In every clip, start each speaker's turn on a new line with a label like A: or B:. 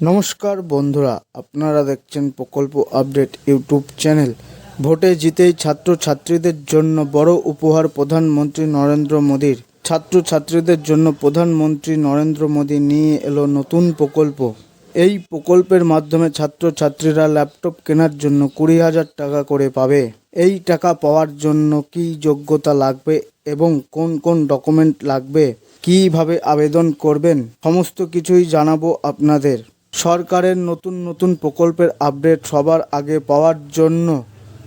A: নমস্কার বন্ধুরা, আপনারা দেখছেন প্রকল্প আপডেট ইউটিউব চ্যানেল। ভোটে জিতেই ছাত্রছাত্রীদের জন্য বড় উপহার প্রধানমন্ত্রী নরেন্দ্র মোদীর। ছাত্রছাত্রীদের জন্য প্রধানমন্ত্রী নরেন্দ্র মোদী নিয়ে এলো নতুন প্রকল্প। এই প্রকল্পের মাধ্যমে ছাত্রছাত্রীরা ল্যাপটপ কেনার জন্য কুড়ি হাজার টাকা করে পাবে। এই টাকা পাওয়ার জন্য কী যোগ্যতা লাগবে এবং কোন কোন ডকুমেন্ট লাগবে? কীভাবে আবেদন করবেন? সমস্ত কিছুই জানাব আপনাদের। সরকারের নতুন নতুন প্রকল্পের আপডেট সবার আগে পাওয়ার জন্য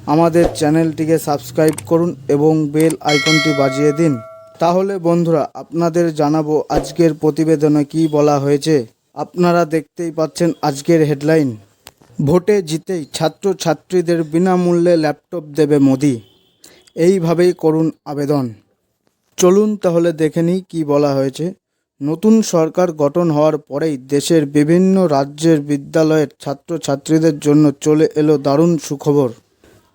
A: আমাদের চ্যানেলটিকে সাবস্ক্রাইব করুন এবং বেল আইকনটি বাজিয়ে দিন। তাহলে বন্ধুরা, আপনাদের জানাব আজকের প্রতিবেদনে কি বলা হয়েছে। আপনারা দেখতেই পাচ্ছেন আজকের হেডলাইন। ভোটে জিতেই ছাত্রছাত্রীদের বিনামূল্যে ল্যাপটপ দেবে মোদি। এইভাবেই করুন আবেদন। চলুন তাহলে দেখে নিই কী বলা হয়েছে। নতুন সরকার গঠন হওয়ার পরেই দেশের বিভিন্ন রাজ্যের বিদ্যালয়ের ছাত্রছাত্রীদের জন্য চলে এলো দারুণ সুখবর।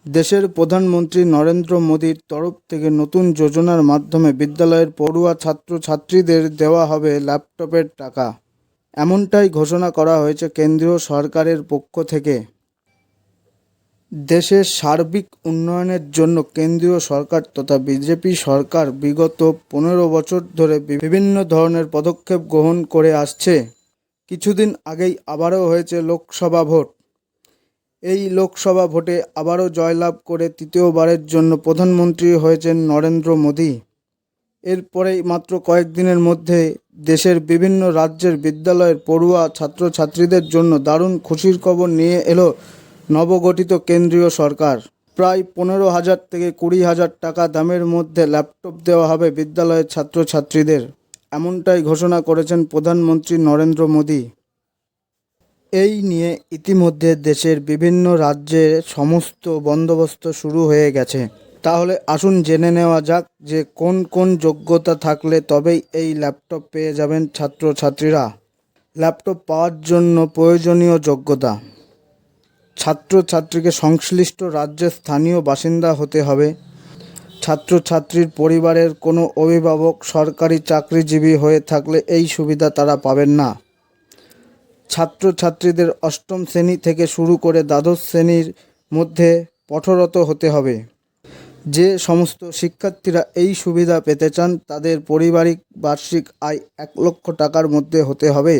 A: দেশের প্রধানমন্ত্রী নরেন্দ্র মোদীর তরফ থেকে নতুন যোজনার মাধ্যমে বিদ্যালয়ের পড়ুয়া ছাত্রছাত্রীদের দেওয়া হবে ল্যাপটপের টাকা। এমনটাই ঘোষণা করা হয়েছে কেন্দ্রীয় সরকারের পক্ষ থেকে। দেশের সার্বিক উন্নয়নের জন্য কেন্দ্রীয় সরকার তথা বিজেপি সরকার বিগত পনেরো বছর ধরে বিভিন্ন ধরনের পদক্ষেপ গ্রহণ করে আসছে। কিছুদিন আগেই আবারও হয়েছে লোকসভা ভোট। এই লোকসভা ভোটে আবারও জয়লাভ করে তৃতীয়বারের জন্য প্রধানমন্ত্রী হয়েছেন নরেন্দ্র মোদী। এরপরেই মাত্র কয়েকদিনের মধ্যে দেশের বিভিন্ন রাজ্যের বিদ্যালয়ের পড়ুয়া ছাত্রছাত্রীদের জন্য দারুণ খুশির খবর নিয়ে এলো নবগঠিত কেন্দ্রীয় সরকার। প্রায় পনেরো হাজার থেকে কুড়ি হাজার টাকা দামের মধ্যে ল্যাপটপ দেওয়া হবে বিদ্যালয়ের ছাত্রছাত্রীদের, এমনটাই ঘোষণা করেছেন প্রধানমন্ত্রী নরেন্দ্র মোদী। এই নিয়ে ইতিমধ্যে দেশের বিভিন্ন রাজ্যে সমস্ত বন্দোবস্ত শুরু হয়ে গেছে। তাহলে আসুন জেনে নেওয়া যাক যে কোন কোন যোগ্যতা থাকলে তবেই এই ল্যাপটপ পেয়ে যাবেন ছাত্রছাত্রীরা। ল্যাপটপ পাওয়ার জন্য প্রয়োজনীয় যোগ্যতা। ছাত্রছাত্রীকে সংশ্লিষ্ট রাজ্যের স্থানীয় বাসিন্দা হতে হবে। ছাত্রছাত্রীর পরিবারের কোনো অভিভাবক সরকারি চাকরিজীবী হয়ে থাকলে এই সুবিধা তারা পাবেন না। ছাত্রছাত্রীদের অষ্টম শ্রেণি থেকে শুরু করে দ্বাদশ শ্রেণির মধ্যে পঠরত হতে হবে। যে সমস্ত শিক্ষার্থীরা এই সুবিধা পেতে চান, তাদের পারিবারিক বার্ষিক আয় এক লক্ষ টাকার মধ্যে হতে হবে।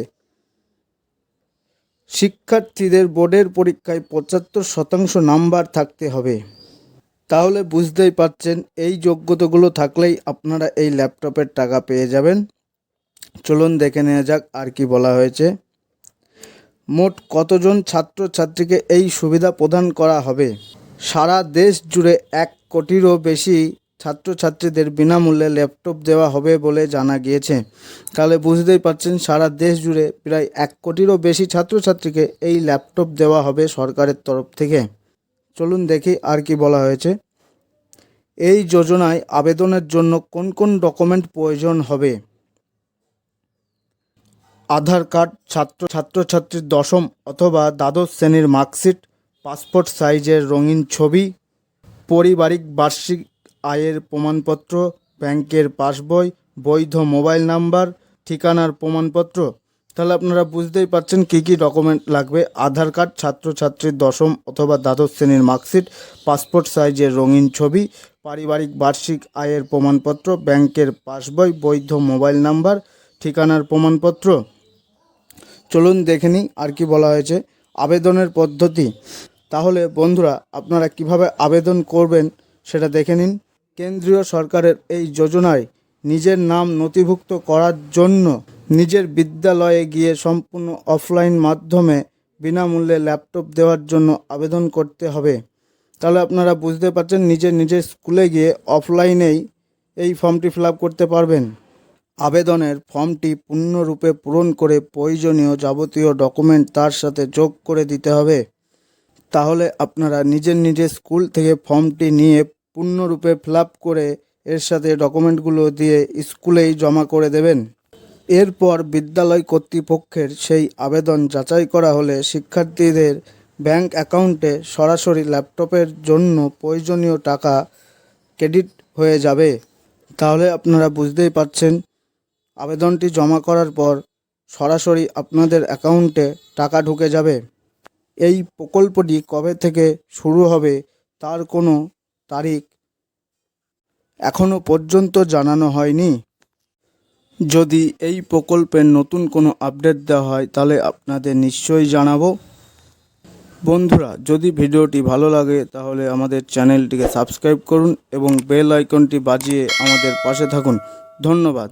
A: শিক্ষার্থীদের বোর্ডের পরীক্ষায় পঁচাত্তর শতাংশ নাম্বার থাকতে হবে। তাহলে বুঝতেই পারছেন, এই যোগ্যতাগুলো থাকলেই আপনারা এই ল্যাপটপের টাকা পেয়ে যাবেন। চলুন দেখে নেওয়া যাক আর কি বলা হয়েছে। মোট কতজন ছাত্রছাত্রীকে এই সুবিধা প্রদান করা হবে? সারা দেশ জুড়ে এক কোটিরও বেশি ছাত্রছাত্রীদের বিনামূল্যে ল্যাপটপ দেওয়া হবে বলে জানা গিয়েছে। তাহলে বুঝতেই পারছেন, সারা দেশ জুড়ে প্রায় এক কোটিরও বেশি ছাত্রছাত্রীকে এই ল্যাপটপ দেওয়া হবে সরকারের তরফ থেকে। চলুন দেখি আর কি বলা হয়েছে। এই যোজনায় আবেদনের জন্য কোন কোন ডকুমেন্ট প্রয়োজন হবে? আধার কার্ড, ছাত্র ছাত্রছাত্রীর দশম অথবা দ্বাদশ শ্রেণির মার্কশিট, পাসপোর্ট সাইজের রঙিন ছবি, পারিবারিক বার্ষিক আয়ের প্রমাণপত্র, ব্যাংকের পাসবই, বৈধ মোবাইল নাম্বার, ঠিকানার প্রমাণপত্র। তাহলে আপনারা বুঝতেই পারছেন কী কী ডকুমেন্ট লাগবে। আধার কার্ড, ছাত্রছাত্রীর দশম অথবা দ্বাদশ শ্রেণির মার্কশিট, পাসপোর্ট সাইজের রঙিন ছবি, পারিবারিক বার্ষিক আয়ের প্রমাণপত্র, ব্যাংকের পাসবই, বৈধ মোবাইল নাম্বার, ঠিকানার প্রমাণপত্র। চলুন দেখে নিই আর কি বলা হয়েছে। আবেদনের পদ্ধতি। তাহলে বন্ধুরা, আপনারা কীভাবে আবেদন করবেন সেটা দেখে নিন। কেন্দ্রীয় সরকারের এই যোজনায় নিজের নাম নথিভুক্ত করার জন্য নিজের বিদ্যালয়ে গিয়ে সম্পূর্ণ অফলাইন মাধ্যমে বিনামূল্যে ল্যাপটপ দেওয়ার জন্য আবেদন করতে হবে। তাহলে আপনারা বুঝতে পারছেন নিজের নিজের স্কুলে গিয়ে অফলাইনেই এই ফর্মটি ফিল করতে পারবেন। আবেদনের ফর্মটি পূর্ণরূপে পূরণ করে প্রয়োজনীয় যাবতীয় ডকুমেন্ট তার সাথে যোগ করে দিতে হবে। তাহলে আপনারা নিজের নিজের স্কুল থেকে ফর্মটি নিয়ে পূর্ণরূপে ফিল করে এর সাথে ডকুমেন্টগুলো দিয়ে স্কুলেই জমা করে দেবেন। এরপর বিদ্যালয় কর্তৃপক্ষের সেই আবেদন যাচাই করা হলে শিক্ষার্থীদের ব্যাংক অ্যাকাউন্টে সরাসরি ল্যাপটপের জন্য প্রয়োজনীয় টাকা ক্রেডিট হয়ে যাবে। তাহলে আপনারা বুঝতেই পারছেন, আবেদনটি জমা করার পর সরাসরি আপনাদের অ্যাকাউন্টে টাকা ঢুকে যাবে। এই প্রকল্পটি কবে থেকে শুরু হবে তার কোনো তারিখ। এখনও পর্যন্ত জানানো হয়নি। যদি এই প্রকল্পের নতুন কোনো আপডেট দেওয়া হয়, তাহলে আপনাদের নিশ্চয়ই জানাব। বন্ধুরা, যদি ভিডিওটি ভালো লাগে, তাহলে আমাদের চ্যানেলটিকে সাবস্ক্রাইব করুন এবং বেল আইকনটি বাজিয়ে আমাদের পাশে থাকুন। ধন্যবাদ।